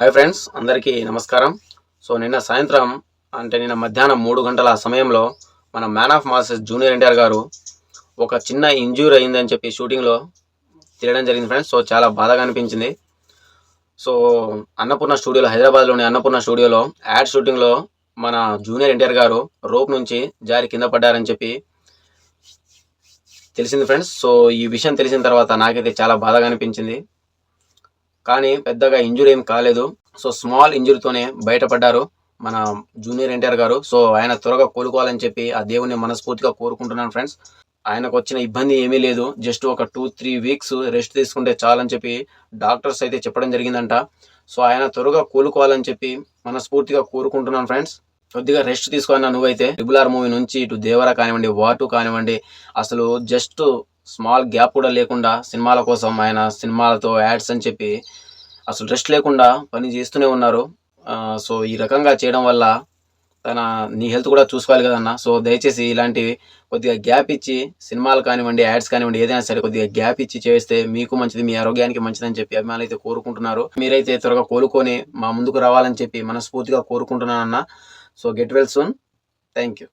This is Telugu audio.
హాయ్ ఫ్రెండ్స్ అందరికీ నమస్కారం. సో నిన్న సాయంత్రం అంటే నిన్న మధ్యాహ్నం మూడు గంటల సమయంలో మన man of masses junior NTR గారు ఒక చిన్న ఇంజ్యూర్ అయిందని చెప్పి షూటింగ్లో తెలియడం జరిగింది ఫ్రెండ్స్ సో చాలా బాధగా అనిపించింది. సో అన్నపూర్ణ స్టూడియోలో హైదరాబాద్లోని అన్నపూర్ణ స్టూడియోలో యాడ్ షూటింగ్లో మన జూనియర్ ఎన్టీఆర్ గారు రోప్ నుంచి జారి కింద పడ్డారని చెప్పి తెలిసింది ఫ్రెండ్స్ సో ఈ విషయం తెలిసిన తర్వాత నాకైతే చాలా బాధగా అనిపించింది. కానీ పెద్దగా ఇంజురీ ఏం కాలేదు. సో స్మాల్ ఇంజురీతోనే బయటపడ్డారు మన జూనియర్ ఎన్టీఆర్ గారు. సో ఆయన త్వరగా కోలుకోవాలని చెప్పి ఆ దేవుని మనస్ఫూర్తిగా కోరుకుంటున్నాను ఫ్రెండ్స్. ఆయనకు వచ్చిన ఇబ్బంది ఏమీ లేదు. జస్ట్ ఒక టూ త్రీ వీక్స్ రెస్ట్ తీసుకుంటే చాలని చెప్పి డాక్టర్స్ అయితే చెప్పడం జరిగిందంట. సో ఆయన త్వరగా కోలుకోవాలని చెప్పి మనస్ఫూర్తిగా కోరుకుంటున్నాను ఫ్రెండ్స్. కొద్దిగా రెస్ట్ తీసుకున్నా నువ్వైతే. ట్రిబుల్ మూవీ నుంచి ఇటు దేవర కానివ్వండి వాటు కానివ్వండి అసలు జస్ట్ స్మాల్ గ్యాప్ కూడా లేకుండా సినిమాల కోసం ఆయన సినిమాలతో యాడ్స్ అని చెప్పి అసలు రెస్ట్ లేకుండా పని చేస్తూనే ఉన్నారు. సో ఈ రకంగా చేయడం వల్ల తన నీ హెల్త్ కూడా చూసుకోవాలి కదన్న. సో దయచేసి ఇలాంటివి కొద్దిగా గ్యాప్ ఇచ్చి సినిమాలు కానివ్వండి యాడ్స్ కానివ్వండి ఏదైనా సరే కొద్దిగా గ్యాప్ ఇచ్చి చేస్తే మీకు మంచిది మీ ఆరోగ్యానికి మంచిదని చెప్పి అభిమానులు అయితే కోరుకుంటున్నారు. మీరైతే త్వరగా కోలుకొని మా ముందుకు రావాలని చెప్పి మనస్ఫూర్తిగా కోరుకుంటున్నానన్న. So get well soon. Thank you